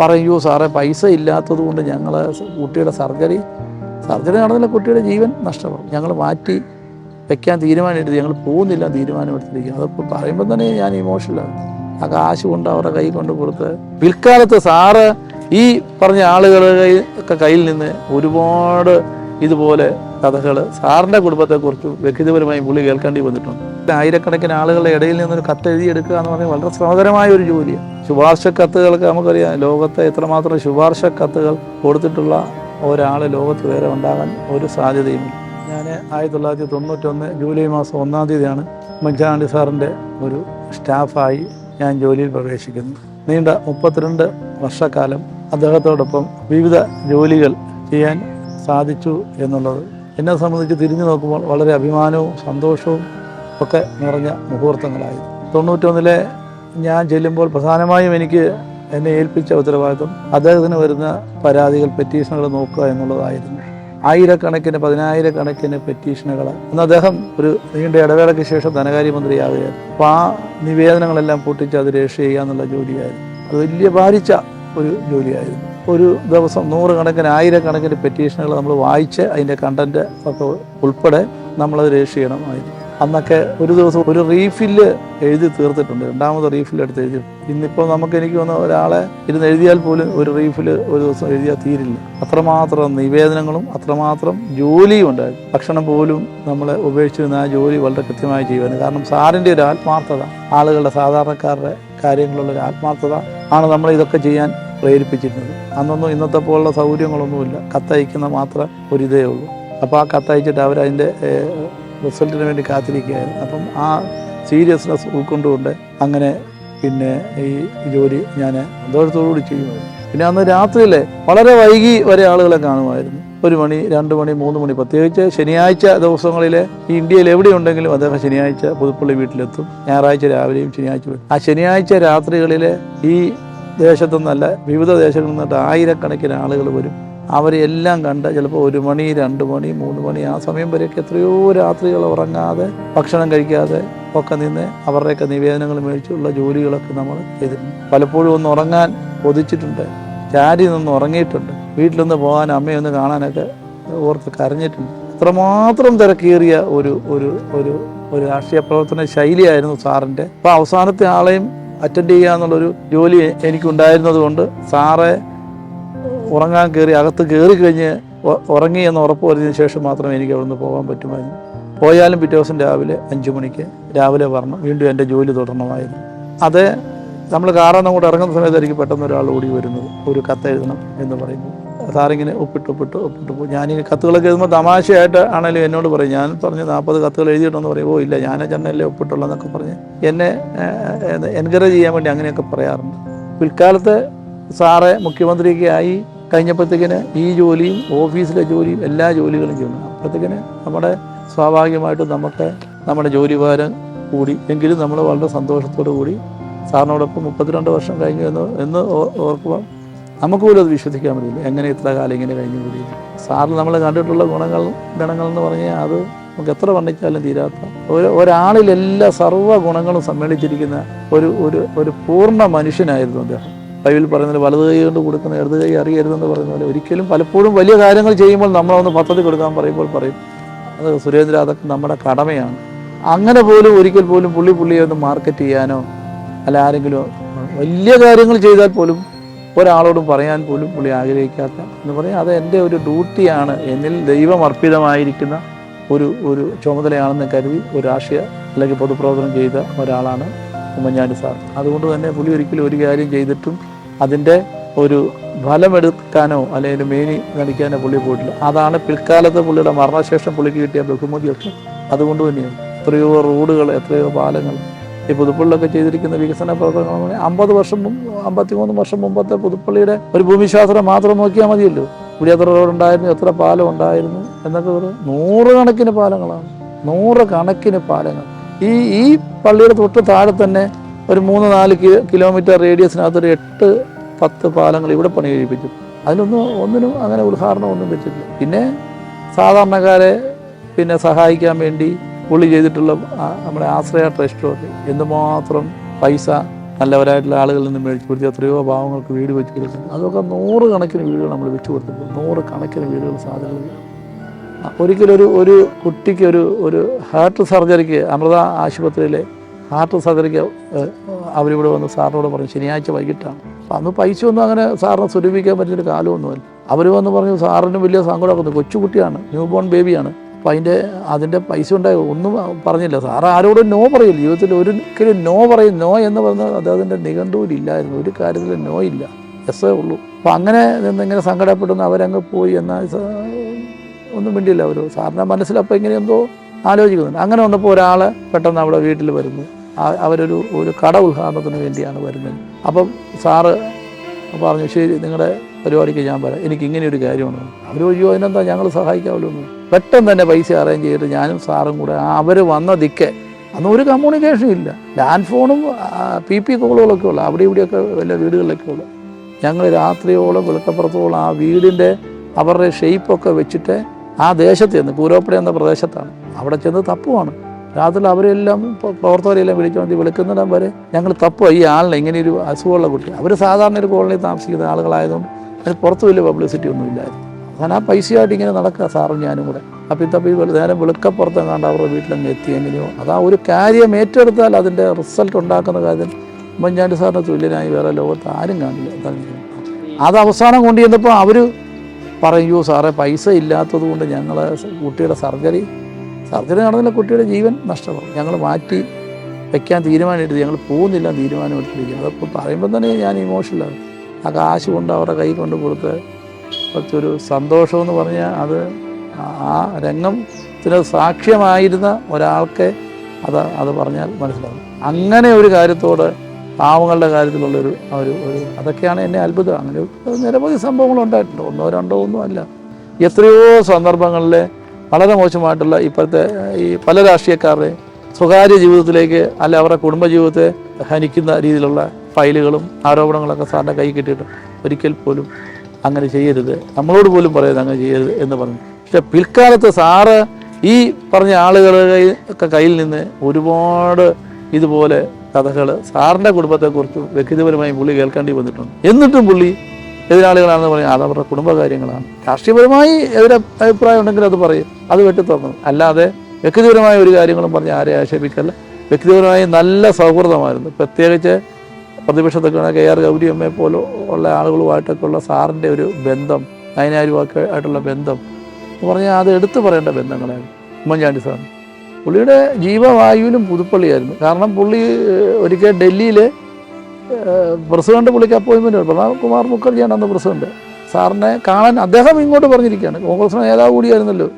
പറയൂ സാറേ പൈസ ഇല്ലാത്തത് കൊണ്ട് ഞങ്ങൾ കുട്ടിയുടെ സർജറി സർജറി നടന്നില്ല കുട്ടിയുടെ ജീവൻ നഷ്ടപ്പെടും ഞങ്ങൾ മാറ്റി വെക്കാൻ തീരുമാനമെടുത്ത് ഞങ്ങൾ പോകുന്നില്ല തീരുമാനമെടുത്തിരിക്കുന്നു. അതിപ്പോൾ പറയുമ്പോൾ തന്നെ ഞാൻ ഇമോഷണലാണ് ആ കാശ് കൊണ്ട് അവരുടെ കൈ കൊണ്ട് കൊടുത്ത് പിൽക്കാലത്ത് സാറ് ഈ പറഞ്ഞ ആളുകളുടെ ഒക്കെ കയ്യിൽ നിന്ന് ഒരുപാട് ഇതുപോലെ കഥകൾ സാറിന്റെ കുടുംബത്തെക്കുറിച്ച് വ്യക്തിപരമായി പുള്ളി കേൾക്കേണ്ടി വന്നിട്ടുണ്ട്. ആയിരക്കണക്കിന് ആളുകളുടെ ഇടയിൽ നിന്നൊരു കത്ത് എഴുതിയെടുക്കുക എന്ന് പറഞ്ഞാൽ വളരെ ശ്രമകരമായ ഒരു ജോലിയാണ് ശുപാർശ കത്തുകൾക്ക് നമുക്കറിയാം ലോകത്തെ എത്രമാത്രം ശുപാർശ കത്തുകൾ കൊടുത്തിട്ടുള്ള ഒരാൾ ലോകത്ത് വേറെ ഉണ്ടാകാൻ ഒരു സാധ്യതയുമില്ല. ഞാൻ ആയിരത്തി തൊള്ളായിരത്തി തൊണ്ണൂറ്റൊന്ന് ജൂലൈ മാസം ഒന്നാം തീയതിയാണ് ഉമ്മൻചാണ്ടി സാറിന്റെ ഒരു സ്റ്റാഫായി ഞാൻ ജോലിയിൽ പ്രവേശിക്കുന്നു നീണ്ട മുപ്പത്തിരണ്ട് വർഷക്കാലം അദ്ദേഹത്തോടൊപ്പം വിവിധ ജോലികൾ ചെയ്യാൻ സാധിച്ചു എന്നുള്ളത് എന്നെ സംബന്ധിച്ച് തിരിഞ്ഞു നോക്കുമ്പോൾ വളരെ അഭിമാനവും സന്തോഷവും ഒക്കെ നിറഞ്ഞ മുഹൂർത്തങ്ങളായി. തൊണ്ണൂറ്റൊന്നിലെ ഞാൻ ചെല്ലുമ്പോൾ പ്രധാനമായും എനിക്ക് എന്നെ ഏൽപ്പിച്ച ഉത്തരവാദിത്വം അദ്ദേഹത്തിന് വരുന്ന പരാതികൾ പെറ്റീഷനുകൾ നോക്കുക എന്നുള്ളതായിരുന്നു. ആയിരക്കണക്കിന് പതിനായിരക്കണക്കിന് പെറ്റീഷനുകൾ അന്ന് അദ്ദേഹം ഒരു നീണ്ട ഇടവേളയ്ക്ക് ശേഷം ധനകാര്യമന്ത്രിയാവുകയായിരുന്നു. അപ്പോൾ ആ നിവേദനങ്ങളെല്ലാം പൊട്ടിച്ച് അത് രക്ഷ ചെയ്യുക എന്നുള്ള ജോലിയായിരുന്നു. അത് വലിയ ഭാരിച്ച ഒരു ജോലിയായിരുന്നു. ഒരു ദിവസം നൂറുകണക്കിന് ആയിരക്കണക്കിന് പെറ്റീഷനുകൾ നമ്മൾ വായിച്ച് അതിന്റെ കണ്ടന്റ് ഒക്കെ ഉൾപ്പെടെ നമ്മളത് രക്ഷ ചെയ്യണമായിരുന്നു അന്നൊക്കെ ഒരു ദിവസം ഒരു റീഫില്ല് എഴുതി തീർത്തിട്ടുണ്ട്. രണ്ടാമത് റീഫിൽ എടുത്ത് എഴുതി. ഇന്നിപ്പോൾ നമുക്ക് എനിക്ക് വന്ന ഒരാളെ ഇരുന്ന് എഴുതിയാൽ പോലും ഒരു റീഫിൽ ഒരു ദിവസം എഴുതിയാൽ തീരില്ല. അത്രമാത്രം നിവേദനങ്ങളും അത്രമാത്രം ജോലിയും ഉണ്ടായിരുന്നു ഭക്ഷണം പോലും നമ്മളെ ഉപേക്ഷിച്ചിരുന്ന ആ ജോലി വളരെ കൃത്യമായി ചെയ്യുവാനും. കാരണം സാറിന്റെ ഒരു ആത്മാർത്ഥത ആളുകളുടെ സാധാരണക്കാരുടെ കാര്യങ്ങളുള്ള ഒരു ആത്മാർത്ഥത ആണ് നമ്മൾ ഇതൊക്കെ ചെയ്യാൻ പ്രേരിപ്പിച്ചിരുന്നത്. അന്നൊന്നും ഇന്നത്തെ പോലുള്ള സൗകര്യങ്ങളൊന്നുമില്ല. കത്തയക്കുന്ന മാത്രം ഒരു ഇതേ ഉള്ളൂ. അപ്പോൾ ആ കത്തയച്ചിട്ട് അവരതിന്റെ റിസൾട്ടിന് വേണ്ടി കാത്തിരിക്കുകയായിരുന്നു. അപ്പം ആ സീരിയസ്നെസ് ഉൾക്കൊണ്ടുകൊണ്ട് അങ്ങനെ പിന്നെ ഈ ജോലി ഞാൻ സന്തോഷത്തോടുകൂടി ചെയ്യുമായിരുന്നു. പിന്നെ അന്ന് രാത്രിയിൽ വളരെ വൈകി വരെ ആളുകളെ കാണുമായിരുന്നു. ഒരു മണി രണ്ട് മണി മൂന്ന് മണി പ്രത്യേകിച്ച് ശനിയാഴ്ച ദിവസങ്ങളിൽ ഈ ഇന്ത്യയിൽ എവിടെയുണ്ടെങ്കിലും അദ്ദേഹം ശനിയാഴ്ച പുതുപ്പള്ളി വീട്ടിലെത്തും. ഞായറാഴ്ച രാവിലെയും ശനിയാഴ്ച ആ ശനിയാഴ്ച രാത്രികളിൽ ഈ ദേശത്തു നിന്നല്ല വിവിധ ദേശങ്ങളിൽ നിന്നിട്ട് ആയിരക്കണക്കിന് ആളുകൾ വരും. അവരെ എല്ലാം കണ്ട് ചിലപ്പോൾ ഒരു മണി രണ്ട് മണി മൂന്ന് മണി ആ സമയം വരെയൊക്കെ എത്രയോ രാത്രികൾ ഉറങ്ങാതെ ഭക്ഷണം കഴിക്കാതെ ഒക്കെ നിന്ന് അവരുടെയൊക്കെ നിവേദനങ്ങൾ മേടിച്ചുള്ള ജോലികളൊക്കെ നമ്മൾ ചെയ്തിട്ടുണ്ട്. പലപ്പോഴും ഒന്ന് ഉറങ്ങാൻ കൊതിച്ചിട്ടുണ്ട്. ചാരി നിന്ന് ഉറങ്ങിയിട്ടുണ്ട്. വീട്ടിലൊന്ന് പോകാൻ അമ്മയൊന്ന് കാണാനൊക്കെ ഓർത്ത് കരഞ്ഞിട്ടുണ്ട്. അത്രമാത്രം തിരക്കേറിയ ഒരു ഒരു ഒരു ഒരു രാഷ്ട്രീയ പ്രവർത്തന ശൈലിയായിരുന്നു സാറിന്റെ. അപ്പോൾ അവസാനത്തെ ആളെയും അറ്റൻഡ് ചെയ്യുക എന്നുള്ളൊരു ജോലി എനിക്കുണ്ടായിരുന്നത് കൊണ്ട് സാറെ ഉറങ്ങാൻ കയറി അകത്ത് കയറി കഴിഞ്ഞ് ഉറങ്ങി എന്ന് ഉറപ്പ് വരുന്നതിന് ശേഷം മാത്രമേ എനിക്ക് അവിടെ നിന്ന് പോകാൻ പറ്റുമായിരുന്നു. പോയാലും പിറ്റേ ദിവസം രാവിലെ അഞ്ച് മണിക്ക് രാവിലെ വരണം. വീണ്ടും എന്റെ ജോലി തുടരണമായിരുന്നു അത് നമ്മൾ കാറാണ് കൂടെ ഇറങ്ങുന്ന സമയത്തായിരിക്കും പെട്ടെന്ന് ഒരാൾ ഓടി വരുന്നത്. ഒരു കത്ത് എഴുതണം എന്ന് പറയുന്നു. സാറിങ്ങനെ ഒപ്പിട്ട് ഒപ്പിട്ട് ഒപ്പിട്ട് പോകും ഞാൻ ഈ കത്തുകളൊക്കെ എഴുതുമ്പോൾ തമാശയായിട്ട് ആണെങ്കിലും എന്നോട് പറയും ഞാൻ പറഞ്ഞ് നാൽപ്പത് കത്തുകൾ എഴുതിയിട്ടുണ്ടെന്ന് പറയും. ഓ ഇല്ല ഞാൻ ചെന്നല്ലേ ഒപ്പിട്ടുള്ളൂ എന്നൊക്കെ പറഞ്ഞ് എന്നെ എൻകറേജ് ചെയ്യാൻ വേണ്ടി അങ്ങനെയൊക്കെ പറയാറുണ്ട്. പിൽക്കാലത്ത് സാറെ മുഖ്യമന്ത്രിയൊക്കെ ആയി. കഴിഞ്ഞപ്പോഴത്തേക്കിന് ഈ ജോലിയും ഓഫീസിലെ ജോലിയും എല്ലാ ജോലികളും ചെയ്യുന്നു. അപ്പോഴത്തേക്കിന് നമ്മുടെ സ്വാഭാവികമായിട്ടും നമുക്ക് നമ്മുടെ ജോലി ഭാരം കൂടി. എങ്കിലും നമ്മൾ വളരെ സന്തോഷത്തോടു കൂടി സാറിനോടൊപ്പം മുപ്പത്തിരണ്ട് വർഷം കഴിഞ്ഞു എന്ന് എന്ന് ഓർക്കുമ്പോൾ നമുക്ക് പോലും അത് വിശ്വസിക്കാൻ പറ്റില്ല. എങ്ങനെ ഇത്ര കാലം ഇങ്ങനെ കഴിഞ്ഞു കൂടി. സാറിൽ നമ്മൾ കണ്ടിട്ടുള്ള ഗുണങ്ങൾ ഗുണങ്ങൾ എന്ന് പറഞ്ഞാൽ അത് നമുക്ക് എത്ര വർണിച്ചാലും തീരാത്ത ഒരു ഒരാളിൽ എല്ലാ സർവ ഗുണങ്ങളും സമ്മേളിച്ചിരിക്കുന്ന ഒരു ഒരു ഒരു പൂർണ മനുഷ്യനായിരുന്നു അദ്ദേഹം. ബൈബിൾ പറയുന്നത് വലത് കൈ കൊണ്ട് കൊടുക്കുന്ന ഇടത് കൈ അറിയരുതെന്ന് പറയുന്ന പോലെ ഒരിക്കലും പലപ്പോഴും വലിയ കാര്യങ്ങൾ ചെയ്യുമ്പോൾ നമ്മളൊന്ന് പദ്ധതി കൊടുക്കാൻ പറയുമ്പോൾ പറയും അത് സുരേന്ദ്ര അതൊക്കെ നമ്മുടെ കടമയാണ്. അങ്ങനെ പോലും ഒരിക്കൽ പോലും പുള്ളി പുള്ളിയെ ഒന്ന് മാർക്കറ്റ് ചെയ്യാനോ അല്ല ആരെങ്കിലും വലിയ കാര്യങ്ങൾ ചെയ്താൽ പോലും ഒരാളോടും പറയാൻ പോലും പുള്ളി ആഗ്രഹിക്കാത്ത എന്ന് പറയാം അത് എന്റെ ഒരു ഡ്യൂട്ടിയാണ് എന്നിൽ ദൈവം അർപ്പിതമായിരിക്കുന്ന ഒരു ഒരു ചുമതലയാണെന്ന് കരുതി ഒരു ആശയ അല്ലെങ്കിൽ പൊതുപ്രവർത്തനം ചെയ്ത ഒരാളാണ് ഉമ്മൻചാണ്ടി സാർ. അതുകൊണ്ട് തന്നെ പുള്ളി ഒരിക്കലും ഒരു കാര്യം ചെയ്തിട്ടും അതിന്റെ ഒരു ഫലമെടുക്കാനോ അല്ലെങ്കിൽ മേനി നടിക്കാനോ പുള്ളി പോയിട്ടില്ല. അതാണ് പിൽക്കാലത്ത് പുള്ളിയുടെ മരണശേഷം പുള്ളിക്ക് കിട്ടിയ ബഹുമതിയൊക്കെ അതുകൊണ്ട് തന്നെയാണ്. എത്രയോ റോഡുകൾ എത്രയോ പാലങ്ങൾ. ഈ പുതുപ്പള്ളിയിലൊക്കെ ചെയ്തിരിക്കുന്ന വികസന പ്രവർത്തനങ്ങൾ അമ്പത് വർഷം മുമ്പ് അമ്പത്തിമൂന്ന് വർഷം മുമ്പത്തെ പുതുപ്പള്ളിയുടെ ഒരു ഭൂമിശാസ്ത്രം മാത്രം നോക്കിയാൽ മതിയല്ലോ. ഇവിടെ എത്ര റോഡുണ്ടായിരുന്നു എത്ര പാലം ഉണ്ടായിരുന്നു എന്നൊക്കെ ഒരു നൂറുകണക്കിന് പാലങ്ങളാണ്. നൂറുകണക്കിന് പാലങ്ങൾ. ഈ ഈ പള്ളിയുടെ തൊട്ട് താഴെ തന്നെ ഒരു മൂന്ന് നാല് കിലോ കിലോമീറ്റർ റേഡിയസിനകത്ത് ഒരു എട്ട് പത്ത് പാലങ്ങൾ ഇവിടെ പണി കഴിപ്പിച്ചു അതിലൊന്നും ഒന്നിനും അങ്ങനെ ഉദ്ഘാടനം ഒന്നും വെച്ചിട്ടില്ല. പിന്നെ സാധാരണക്കാരെ പിന്നെ സഹായിക്കാൻ വേണ്ടി പുള്ളി ചെയ്തിട്ടുള്ള നമ്മുടെ ആശ്രയ ട്രസ്റ്റൊക്കെ എന്തുമാത്രം പൈസ നല്ലവരായിട്ടുള്ള ആളുകളിൽ നിന്ന് മേടിച്ചു കൊടുത്ത് എത്രയോ പാവങ്ങൾക്ക് വീട് വെച്ച് കൊടുക്കുന്നു. അതൊക്കെ നൂറ് കണക്കിന് വീടുകൾ നമ്മൾ വെച്ച് കൊടുത്തിട്ടുണ്ട്. നൂറ് കണക്കിന് വീടുകൾ സാധനങ്ങൾ ഒരിക്കലൊരു ഒരു കുട്ടിക്ക് ഒരു ഒരു ഹാർട്ട് സർജറിക്ക് അമൃത ആശുപത്രിയിലെ ഹാർട്ട് സർജറിക്ക് അവരിവിടെ വന്ന് സാറിനോട് പറഞ്ഞു ശനിയാഴ്ച വൈകിട്ടാണ്. അപ്പം അന്ന് പൈസ ഒന്നും അങ്ങനെ സാറിനെ സ്വരൂപിക്കാൻ പറ്റിയൊരു കാലമൊന്നുമല്ല. അവർ വന്ന് പറഞ്ഞു സാറിന് വലിയ സങ്കടമൊക്കെ കൊച്ചുകുട്ടിയാണ് ന്യൂ ബോൺ ബേബിയാണ് അപ്പം അതിന്റെ അതിന്റെ പൈസ ഉണ്ടായി. ഒന്നും പറഞ്ഞില്ല. സാർ ആരോടും നോ പറയില്ല. ജീവിതത്തിൽ ഒരിക്കലും നോ പറയും നോ എന്ന് പറഞ്ഞാൽ അദ്ദേഹത്തിന്റെ നിഘണ്ടുവിലില്ലായിരുന്നു. ഒരു കാര്യത്തിൽ നോ ഇല്ല. എസ്സേ ഉള്ളൂ. അപ്പം അങ്ങനെ നിന്നിങ്ങനെ സങ്കടപ്പെടുന്നു അവരങ്ങ് പോയി. എന്നാൽ ഒന്നും വേണ്ടിയില്ല അവർ സാറിന്റെ മനസ്സിലപ്പോൾ ഇങ്ങനെ എന്തോ ആലോചിക്കുന്നുണ്ട്. അങ്ങനെ വന്നപ്പോൾ ഒരാൾ പെട്ടെന്ന് അവിടെ വീട്ടിൽ വരുന്നു. അവരൊരു ഒരു കട ഉദ്ഘാടനത്തിന് വേണ്ടിയാണ് വരുന്നത്. അപ്പം സാറ് പറഞ്ഞു ശരി നിങ്ങളുടെ പരിപാടിക്ക് ഞാൻ വരാം. എനിക്ക് ഇങ്ങനെ ഒരു കാര്യമാണ് അവർ ഒഴിയോ അതിനെന്താ? ഞങ്ങൾ സഹായിക്കാമല്ലോ എന്ന്. പെട്ടെന്ന് തന്നെ പൈസ അറേഞ്ച് ചെയ്തിട്ട് ഞാനും സാറും കൂടെ അവർ വന്ന ദിക്കെ അന്ന് ഒരു കമ്മ്യൂണിക്കേഷൻ ഇല്ല. ലാൻഡ് ഫോണും പി പി കോളുകളൊക്കെ ഉള്ള. അവിടെ ഇവിടെയൊക്കെ വല്ല വീടുകളിലൊക്കെ ഉള്ള. ഞങ്ങൾ രാത്രിയോളം വെളുക്കപ്പുറത്തോളം ആ വീടിന്റെ അവരുടെ ഷെയ്പ്പൊക്കെ വെച്ചിട്ട് ആ ദേശത്ത് ചെന്ന് പൂരോപ്പുഴ എന്ന പ്രദേശത്താണ്. അവിടെ ചെന്ന് തപ്പുവാണ്. രാത്രി അവരെല്ലാം പ്ര- പ്രവർത്തകരെല്ലാം വിളിച്ചു വന്ന് വിളിക്കുന്നിടം വരെ ഞങ്ങൾ തപ്പുക ഈ ആളിനെ ഇങ്ങനെ ഒരു അസുഖമുള്ള കുട്ടി. അവർ സാധാരണ ഒരു കോളനിയിൽ താമസിക്കുന്ന ആളുകളായതുകൊണ്ട് അതിന് പുറത്ത് വലിയ പബ്ലിസിറ്റി ഒന്നും ഇല്ലായിരുന്നു. അങ്ങനെ ആ പൈസയായിട്ട് ഇങ്ങനെ നടക്കുക സാറും ഞാനും കൂടെ. അപ്പം തപ്പി വെളു- നേരം വെളുക്കപ്പുറത്ത് എങ്ങാണ്ട് അവരുടെ വീട്ടിലങ്ങ് എത്തി എങ്ങനെയോ അതാ ഒരു കാര്യം ഏറ്റെടുത്താൽ അതിന്റെ റിസൾട്ട് ഉണ്ടാക്കുന്ന കാര്യം ഉമ്മൻചാണ്ടി സാറിന് തുല്യനായി വേറെ ലോകത്ത് ആരും കാണില്ല. അതാണ് അത് അവസാനം കൊണ്ടു ചെന്നപ്പോൾ അവർ പറയൂ സാറേ പൈസ ഇല്ലാത്തത് കൊണ്ട് ഞങ്ങൾ കുട്ടിയുടെ സർജറി സർജറി നടന്നില്ല കുട്ടിയുടെ ജീവൻ നഷ്ടപ്പെടും ഞങ്ങൾ മാറ്റി വെക്കാൻ തീരുമാനമെടുത്ത് ഞങ്ങൾ പോകുന്നില്ല എന്ന് തീരുമാനം എടുത്തിരിക്കുക അതപ്പോൾ പറയുമ്പോൾ തന്നെ ഞാൻ ഇമോഷണലാണ് ആ കാശ് കൊണ്ട് അവരുടെ കൈ കൊണ്ട് കൊടുത്ത് കുറച്ചൊരു സന്തോഷമെന്ന് പറഞ്ഞാൽ അത് ആ- രംഗത്തിന് സാക്ഷ്യമായിരുന്ന ഒരാൾക്ക് അത് അത് പറഞ്ഞാൽ മനസ്സിലാവും. അങ്ങനെ ഒരു കാര്യത്തോട് പാവങ്ങളുടെ കാര്യത്തിലുള്ളൊരു ഒരു ഒരു അതൊക്കെയാണ് എന്നെ അത്ഭുതം. അങ്ങനെ നിരവധി സംഭവങ്ങൾ ഉണ്ടായിട്ടുണ്ട്. ഒന്നോ രണ്ടോ ഒന്നും അല്ല. എത്രയോ സന്ദർഭങ്ങളിൽ വളരെ മോശമായിട്ടുള്ള ഇപ്പോഴത്തെ ഈ പല രാഷ്ട്രീയക്കാരുടെ സ്വകാര്യ ജീവിതത്തിലേക്ക് അല്ല അവരുടെ കുടുംബജീവിതത്തെ ഹനിക്കുന്ന രീതിയിലുള്ള ഫയലുകളും ആരോപണങ്ങളൊക്കെ സാറിന്റെ കൈ കിട്ടിയിട്ട് ഒരിക്കൽ പോലും അങ്ങനെ ചെയ്യരുത്. നമ്മളോട് പോലും പറയരുത് അങ്ങനെ ചെയ്യരുത് എന്ന് പറഞ്ഞു. പക്ഷെ പിൽക്കാലത്ത് സാറ് ഈ പറഞ്ഞ ആളുകളുടെ ഒക്കെ കയ്യിൽ നിന്ന് ഒരുപാട് ഇതുപോലെ കഥകൾ സാറിന്റെ കുടുംബത്തെക്കുറിച്ചും വ്യക്തിപരമായി പുള്ളി കേൾക്കേണ്ടി വന്നിട്ടുണ്ട്. എന്നിട്ടും പുള്ളി എതിരാളികളാണെന്ന് പറയും. അതവരുടെ കുടുംബകാര്യങ്ങളാണ്. രാഷ്ട്രീയപരമായി എതിരെ അഭിപ്രായം ഉണ്ടെങ്കിൽ അത് പറയും. അത് വെട്ടി തുറന്നു അല്ലാതെ വ്യക്തിപരമായ ഒരു കാര്യങ്ങളും പറഞ്ഞ് ആരെ ആക്ഷേപിക്കല്ല. വ്യക്തിപരമായി നല്ല സൗഹൃദമായിരുന്നു. പ്രത്യേകിച്ച് പ്രതിപക്ഷത്തൊക്കെയാണ് കെ ആർ ഗൗരി അമ്മയെ പോലെ ഉള്ള ആളുകളുമായിട്ടൊക്കെ ഉള്ള സാറിന്റെ ഒരു ബന്ധം നയനാരുമൊക്കെ ആയിട്ടുള്ള ബന്ധം എന്ന് പറഞ്ഞാൽ അത് എടുത്തു പറയേണ്ട ബന്ധങ്ങളായിരുന്നു. ഉമ്മൻചാണ്ടി സാറിന്. പുള്ളിയുടെ ജീവവായുവിലും പുതുപ്പള്ളിയായിരുന്നു. കാരണം പുള്ളി ഒരിക്കൽ ഡൽഹിയിൽ പ്രസിഡന്റ് പുള്ളിക്ക് അപ്പോയിൻമെന്റ് പ്രണബ് കുമാർ മുഖർജിയാണ് അന്ന് പ്രസിഡന്റ്. സാറിനെ കാണാൻ അദ്ദേഹം ഇങ്ങോട്ട് പറഞ്ഞിരിക്കുകയാണ്. കോൺഗ്രസ് നേതാവ് കൂടിയായിരുന്നല്ലോ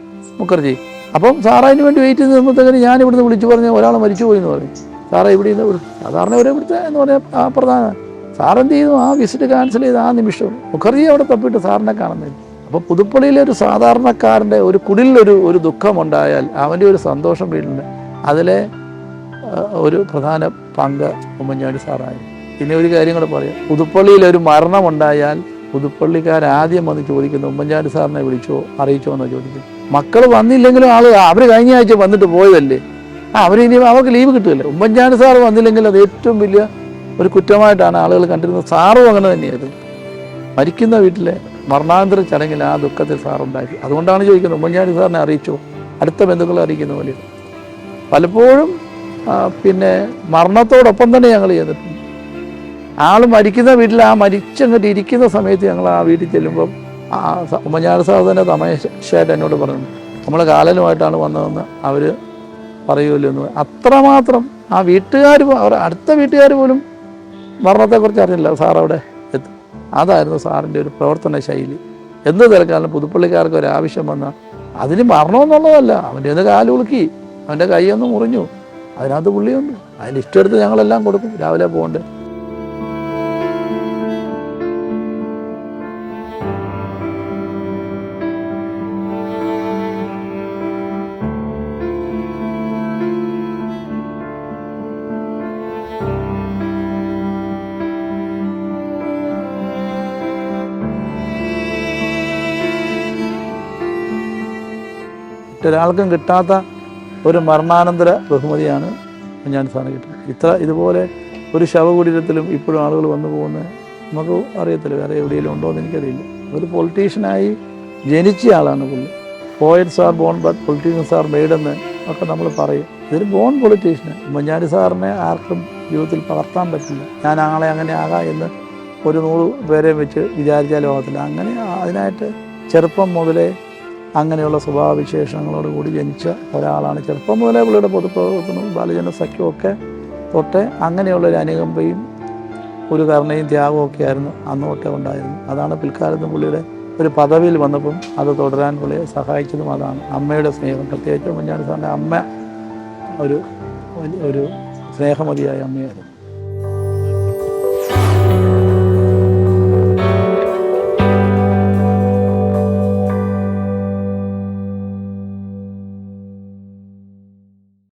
മുഖർജി. അപ്പം സാർ അതിന് വേണ്ടി വെയിറ്റ് ചെയ്ത് നിന്നത്തേക്കിന് ഞാൻ ഇവിടുന്ന് വിളിച്ചു പറഞ്ഞ് ഒരാൾ മരിച്ചുപോയി എന്ന് പറഞ്ഞു. സാറേ ഇവിടെ നിന്ന് സാധാരണ ഒരു ഇവിടുത്തെ എന്ന് പറഞ്ഞാൽ ആ പ്രധാന സാറെന്ത് ചെയ്തു? ആ വിസിറ്റ് ക്യാൻസൽ ചെയ്ത് ആ നിമിഷം മുഖർജി അവിടെ തപ്പിയിട്ട് സാറിനെ കാണുന്നില്ല. അപ്പോൾ പുതുപ്പള്ളിയിലെ ഒരു സാധാരണക്കാരന്റെ ഒരു കുടിലൊരു ഒരു ദുഃഖമുണ്ടായാൽ അവന്റെ ഒരു സന്തോഷം വീടുണ്ട് അതിലെ ഒരു പ്രധാന പങ്ക് ഉമ്മൻചാണ്ടി സാറായി പിന്നെ ഒരു കാര്യം കൂടെ പറയാം. പുതുപ്പള്ളിയിൽ ഒരു മരണമുണ്ടായാൽ പുതുപ്പള്ളിക്കാരാദ്യം വന്ന് ചോദിക്കുന്നു ഉമ്മൻചാണ്ടി സാറിനെ വിളിച്ചോ അറിയിച്ചോ എന്നാണ് ചോദിക്കുന്നത് മക്കൾ വന്നില്ലെങ്കിലും ആൾ അവർ കഴിഞ്ഞ ആഴ്ച വന്നിട്ട് പോയതല്ലേ? ആ അവർ ഇനി അവർക്ക് ലീവ് കിട്ടില്ല ഉമ്മൻചാണ്ടി സാർ വന്നില്ലെങ്കിൽ അത് ഏറ്റവും വലിയ ഒരു കുറ്റമായിട്ടാണ് ആളുകൾ കണ്ടിരുന്നത്. സാറും അങ്ങനെ തന്നെയായിരുന്നു. മരിക്കുന്ന വീട്ടിലെ മരണാന്തര ചടങ്ങിൽ ആ ദുഃഖത്തിൽ സാറുണ്ടാക്കി അതുകൊണ്ടാണ് ചോദിക്കുന്നത് ഉമ്മൻചാണ്ടി സാറിനെ അറിയിച്ചോ? അടുത്ത ബന്ധുക്കളെ അറിയിക്കുന്ന പോലെ. പലപ്പോഴും പിന്നെ മരണത്തോടൊപ്പം തന്നെ ഞങ്ങൾ ചെയ്തിട്ടുണ്ട്. ആൾ മരിക്കുന്ന വീട്ടിൽ ആ മരിച്ചങ്ങോട്ട് ഇരിക്കുന്ന സമയത്ത് ഞങ്ങൾ ആ വീട്ടിൽ ചെല്ലുമ്പം ആ ഉമ്മഞ്ഞാട് സഹോദരന്റെ തമേശായിട്ട് എന്നോട് പറഞ്ഞു. നമ്മൾ കാലനുമായിട്ടാണ് വന്നതെന്ന് അവർ പറയുമല്ലോ എന്ന്. അത്രമാത്രം ആ വീട്ടുകാർ അടുത്ത വീട്ടുകാർ പോലും മരണത്തെക്കുറിച്ച് അറിഞ്ഞില്ല. സാർ അവിടെ എത്തും അതായിരുന്നു സാറിന്റെ ഒരു പ്രവർത്തന ശൈലി. എന്ത് തിരക്കാലും പുതുപ്പള്ളിക്കാർക്ക് ഒരു ആവശ്യം വന്നാൽ അതിന് മരണമെന്നുള്ളതല്ല. അവന്റെ ഒന്ന് കാലുളുക്കി അവന്റെ കൈയൊന്ന് മുറിഞ്ഞു. അതിനകത്ത് പുള്ളിയുണ്ട്. അതിന് ഇഷ്ടമെടുത്ത് ഞങ്ങളെല്ലാം കൊടുക്കും. രാവിലെ പോകണ്ടേ. മറ്റൊരാൾക്കും കിട്ടാത്ത ഒരു മരണാനന്തര ബഹുമതിയാണ് ഞാൻ സാറിന് കിട്ടുന്നത് ഇത്ര ഇതുപോലെ ഒരു ശവകുടീരത്തിലും ഇപ്പോഴും ആളുകൾ വന്നു പോകുന്നത് നമുക്ക് അറിയത്തില്ല. വേറെ എവിടെയെങ്കിലും ഉണ്ടോ എന്ന് എനിക്കറിയില്ല. ഒരു പൊളിറ്റീഷ്യനായി ജനിച്ച ആളാണ് പുള്ളി. Poets are born but politicians are മെയ്ഡെന്ന് ഒക്കെ നമ്മൾ പറയും. ഇതൊരു ബോൺ പൊളിറ്റീഷ്യന്. ഉമ്മൻചാണ്ടി സാറിനെ ആർക്കും ജീവിതത്തിൽ പകർത്താൻ പറ്റില്ല. ഞാൻ ആളെ അങ്ങനെ ആകാം എന്ന് ഒരു നൂറ് പേരെ വെച്ച് വിചാരിച്ചാലും ആകത്തില്ല. അങ്ങനെ അതിനായിട്ട് ചെറുപ്പം മുതലേ അങ്ങനെയുള്ള സ്വഭാവവിശേഷങ്ങളോട് കൂടി ജനിച്ച ഒരാളാണ്. ചെറുപ്പം മുതലേ പുള്ളിയുടെ പൊതുപ്രവർത്തനവും ബാലജന സഖ്യവും ഒക്കെ തൊട്ട് അങ്ങനെയുള്ള ഒരു അനുകമ്പയും ഒരു കരുണയും ത്യാഗവും ഒക്കെ ആയിരുന്നു അന്നൊക്കെ ഉണ്ടായിരുന്നു. അതാണ് പിൽക്കാലത്ത് പുള്ളിയുടെ ഒരു പദവിയിൽ വന്നപ്പം അത് തുടരാൻ പുള്ളിയെ സഹായിച്ചതും അതാണ്. അമ്മയുടെ സ്നേഹം. പ്രത്യേകിച്ച് ഉമ്മൻചാണ്ടി സാറിന്റെ അമ്മ ഒരു ഒരു സ്നേഹമതിയായ അമ്മയായിരുന്നു.